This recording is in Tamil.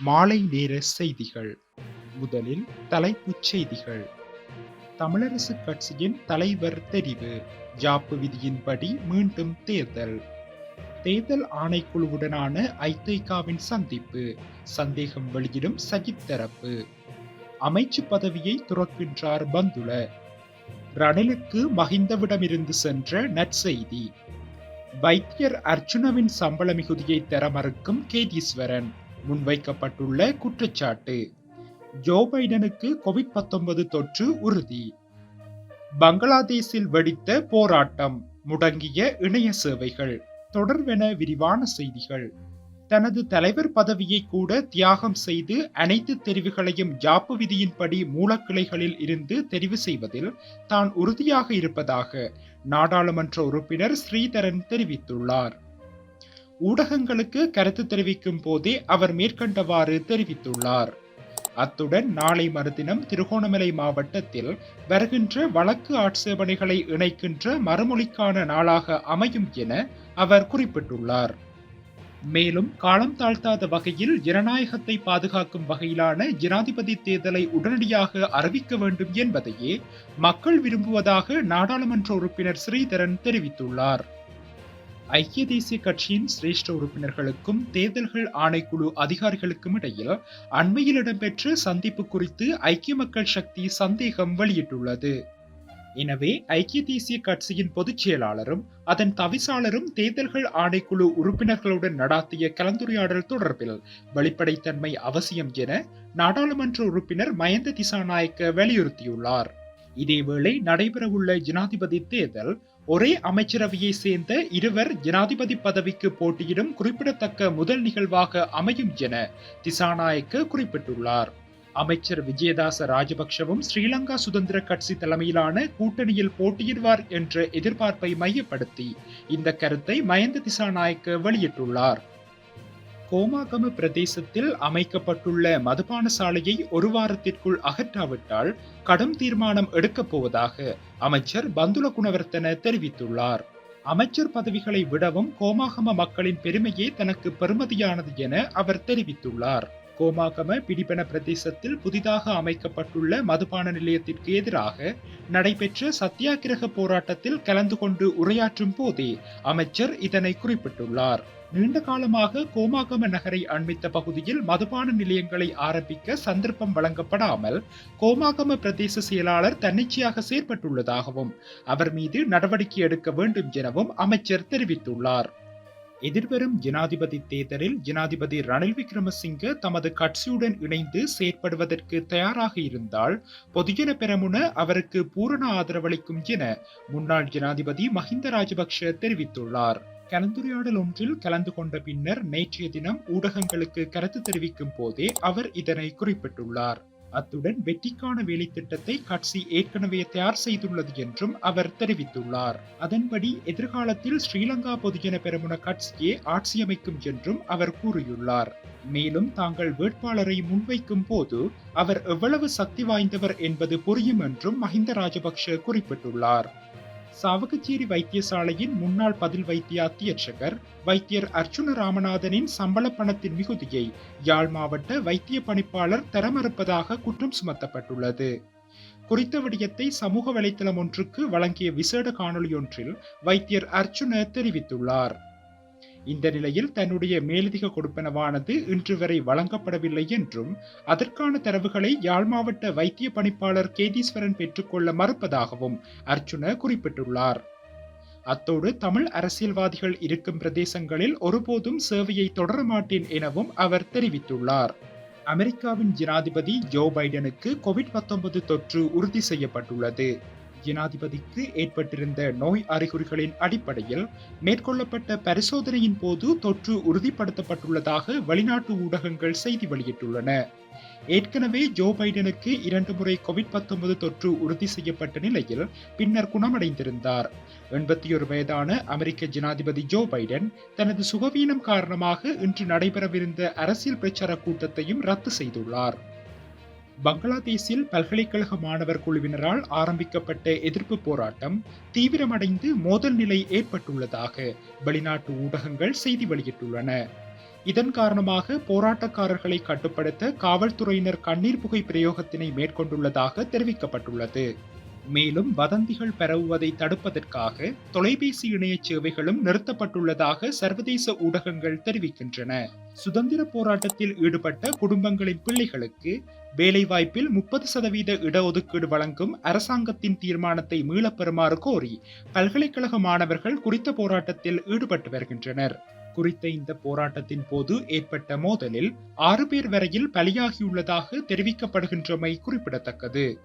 மாலை நேர செய்திகள். முதலில் தலைப்புச் செய்திகள். தமிழரசு கட்சியின் தலைவர் தெரிவு. ஜாப்பு விதியின்படி மீண்டும் தேர்தல். தேர்தல் ஆணைக்குழுவுடனான ஐதேகாவின் சந்திப்பு. சந்தேகம் வெளியிடும் சஜித் தரப்பு. அமைச்சு பதவியை துறக்கின்றார் பந்துல. ரணிலுக்கு மகிந்தவிடமிருந்து சென்ற நற்செய்தி. வைத்தியர் அர்ஜுனவின் சம்பள மிகுதியை தர மறுக்கும் கேதீஸ்வரன். முன்வைக்கப்பட்டுள்ள குற்றச்சாட்டு. ஜோ பைடனுக்கு கோவிட் 19 தொற்று உறுதி. பங்களாதேஷில் வெடித்த போராட்டம் முடங்கிய இணைய சேவைகள் தொடர்வென விரிவான செய்திகள். தனது தலைவர் பதவியை கூட தியாகம் செய்து அனைத்து தெரிவுகளையும் ஜாப்பு விதியின்படி மூலக்கிளைகளில் இருந்து தெரிவு செய்வதில் தான் உறுதியாக இருப்பதாக நாடாளுமன்ற உறுப்பினர் ஸ்ரீதரன் தெரிவித்துள்ளார். ஊடகங்களுக்கு கருத்து தெரிவிக்கும் போதே அவர் மேற்கண்டவாறு தெரிவித்துள்ளார். அத்துடன் நாளை மறுதினம் திருகோணமலை மாவட்டத்தில் வருகின்ற வழக்கு ஆட்சேபனைகளை இணைக்கின்ற மறுமொழிக்கான நாளாக அமையும் என அவர் குறிப்பிட்டுள்ளார். மேலும் காலம் தாழ்த்தாத வகையில் ஜனநாயகத்தை பாதுகாக்கும் வகையிலான ஜனாதிபதி தேர்தலை உடனடியாக அறிவிக்க வேண்டும் என்பதையே மக்கள் விரும்புவதாக நாடாளுமன்ற உறுப்பினர் ஸ்ரீதரன் தெரிவித்துள்ளார். ஐக்கிய தேசிய கட்சியின் சிரேஷ்ட உறுப்பினர்களுக்கும் தேர்தல்கள் ஆணைக்குழு அதிகாரிகளுக்கும் இடையில் அண்மையில் இடம்பெற்ற சந்திப்பு குறித்து ஐக்கிய மக்கள் சக்தி சந்தேகம் வெளியிட்டுள்ளது. எனவே ஐக்கிய தேசிய கட்சியின் பொதுச் செயலாளரும் அதன் தவிசாளரும் தேர்தல்கள் ஆணைக்குழு உறுப்பினர்களுடன் நடாத்திய கலந்துரையாடல் தொடர்பில் வெளிப்படைத்தன்மை அவசியம் என நாடாளுமன்ற உறுப்பினர் மயந்த திசாநாயக்க வலியுறுத்தியுள்ளார். இதேவேளை நடைபெறவுள்ள ஜனாதிபதி தேர்தல் ஒரே அமைச்சரவையை சேர்ந்த இருவர் ஜனாதிபதி பதவிக்கு போட்டியிடும் குறிப்பிடத்தக்க முதல் நிகழ்வாக அமையும் என திசாநாயக்க குறிப்பிட்டுள்ளார். அமைச்சர் விஜயதாச ராஜபக்ஷவும் ஸ்ரீலங்கா சுதந்திர கட்சி தலைமையிலான கூட்டணியில் போட்டியிடுவார் என்ற எதிர்பார்ப்பை மையப்படுத்தி இந்த கருத்தை மயந்த திசாநாயக்க வெளியிட்டுள்ளார். கோமாகம பிரதேசத்தில் அமைக்கப்பட்டுள்ள மதுபான சாலையை ஒரு வாரத்திற்குள் அகற்றாவிட்டால் கடும் தீர்மானம் எடுக்கப் போவதாக அமைச்சர் பந்துல குணவர்த்தன தெரிவித்துள்ளார். அமைச்சர் பதவிகளை விடவும் கோமாகம மக்களின் பெருமையே தனக்கு பெருமதியானது என அவர் தெரிவித்துள்ளார். கோமாகம பிடிபென பிரதேசத்தில் புதிதாக அமைக்கப்பட்டுள்ள மதுபான நிலையத்திற்கு எதிராக நடைபெற்ற சத்தியாகிரக போராட்டத்தில் கலந்து கொண்டு உரையாற்றும் போதே அமைச்சர் இதனை குறிப்பிட்டுள்ளார். நீண்ட காலமாக கோமாகம நகரை அண்மித்த பகுதியில் மதுபான நிலையங்களை ஆரம்பிக்க சந்தர்ப்பம் வழங்கப்படாமல் கோமாகம பிரதேச செயலாளர் தன்னிச்சையாக செயற்பட்டுள்ளதாகவும் அவர் மீது நடவடிக்கை எடுக்க வேண்டும் எனவும் அமைச்சர் தெரிவித்துள்ளார். எதிர்வரும் ஜனாதிபதி தேர்தலில் ஜனாதிபதி ரணில் விக்ரமசிங்க தமது கட்சியுடன் இணைந்து செயற்படுவதற்கு தயாராக இருந்தால் பொதுஜன பெரமுன அவருக்கு பூரண ஆதரவளிக்கும் என முன்னாள் ஜனாதிபதி மஹிந்த ராஜபக்ஷ தெரிவித்துள்ளார். கலந்துரையாடல் ஒன்றில் கலந்து கொண்ட பின்னர் நேற்றைய தினம் ஊடகங்களுக்கு கருத்து தெரிவிக்கும் போதே அவர் இதனை குறிப்பிட்டுள்ளார். அத்துடன் வெற்றிக்கான வேலை திட்டத்தை கட்சி ஏற்கனவே தயார் செய்துள்ளது என்றும் அவர் தெரிவித்துள்ளார். அதன்படி எதிர்காலத்தில் ஸ்ரீலங்கா பொதுஜன பெரமுன கட்சியே ஆட்சியமைக்கும் என்றும் அவர் கூறியுள்ளார். மேலும் தாங்கள் வேட்பாளரை முன்வைக்கும் போது அவர் எவ்வளவு சக்தி வாய்ந்தவர் என்பது புரியும் என்றும் மஹிந்த ராஜபக்ஷ குறிப்பிட்டுள்ளார். சாவகச்சேரி வைத்தியசாலையின் முன்னாள் பதில் வைத்திய அத்தியட்சகர் வைத்தியர் அர்ச்சுன ராமநாதனின் சம்பள பணத்தின் மிகுதியை யாழ் மாவட்ட வைத்திய பணிப்பாளர் தரமறுப்பதாக குற்றம் சுமத்தப்பட்டுள்ளது. குறித்த விடயத்தை சமூக வலைத்தளம் ஒன்றுக்கு வழங்கிய விசேட காணொளியொன்றில் வைத்தியர் அர்ச்சுன தெரிவித்துள்ளார். இந்த நிலையில் தன்னுடைய மேலதிக கொடுப்பனவானது இன்று வரை வழங்கப்படவில்லை என்றும் அதற்கான தரவுகளை யாழ் மாவட்ட வைத்திய பணிப்பாளர் கேதீஸ்வரன் பெற்றுக்கொள்ள மறுப்பதாகவும் அர்ச்சுன குறிப்பிட்டுள்ளார். அத்தோடு தமிழ் அரசியல்வாதிகள் இருக்கும் பிரதேசங்களில் ஒருபோதும் சேவையை தொடர மாட்டேன் எனவும் அவர் தெரிவித்துள்ளார். அமெரிக்காவின் ஜனாதிபதி ஜோ பைடனுக்கு கோவிட் 19 தொற்று உறுதி செய்யப்பட்டுள்ளது. ஜனாதிபதிக்கு ஏற்பட்டிருந்த நோய் அறிகுறிகளின் அடிப்படையில் மேற்கொள்ளப்பட்ட பரிசோதனையின் போது தொற்று உறுதிப்படுத்தப்பட்டுள்ளதாக வெளிநாட்டு ஊடகங்கள் செய்தி வெளியிட்டுள்ளன. ஏற்கனவே ஜோ பைடனுக்கு இரண்டு முறை கோவிட் 19 தொற்று உறுதி செய்யப்பட்ட நிலையில் பின்னர் குணமடைந்திருந்தார். எண்பத்தி ஒரு வயதான அமெரிக்க ஜனாதிபதி ஜோ பைடன் தனது சுகவீனம் காரணமாக இன்று நடைபெறவிருந்த அரசியல் பிரச்சார கூட்டத்தையும் ரத்து செய்துள்ளார். பங்களாதேஷில் பல்கலைக்கழக மாணவர் குழுவினரால் ஆரம்பிக்கப்பட்ட எதிர்ப்பு போராட்டம் தீவிரமடைந்து மோதல் நிலை ஏற்பட்டுள்ளதாக வெளிநாட்டு ஊடகங்கள் செய்தி வெளியிட்டுள்ளன. இதன் காரணமாக போராட்டக்காரர்களை கட்டுப்படுத்த காவல்துறையினர் கண்ணீர் புகை பிரயோகத்தினை மேற்கொண்டுள்ளதாக தெரிவிக்கப்பட்டுள்ளது. மேலும் வதந்திகள் பரவுவதை தடுப்பதற்காக தொலைபேசி இணைய சேவைகளும் நிறுத்தப்பட்டுள்ளதாக சர்வதேச ஊடகங்கள் தெரிவிக்கின்றன. சுதந்திர போராட்டத்தில் ஈடுபட்ட குடும்பங்களின் பிள்ளைகளுக்கு வேலைவாய்ப்பில் முப்பது சதவீத இடஒதுக்கீடு வழங்கும் அரசாங்கத்தின் தீர்மானத்தை மீளப் பெறுமாறு கோரி பல்கலைக்கழக மாணவர்கள் குறித்த போராட்டத்தில் ஈடுபட்டு வருகின்றனர். குறித்த இந்த போராட்டத்தின் போது ஏற்பட்ட மோதலில் ஆறு பேர் வரையில் பலியாகியுள்ளதாக தெரிவிக்கப்படுகின்றமை குறிப்பிடத்தக்கது.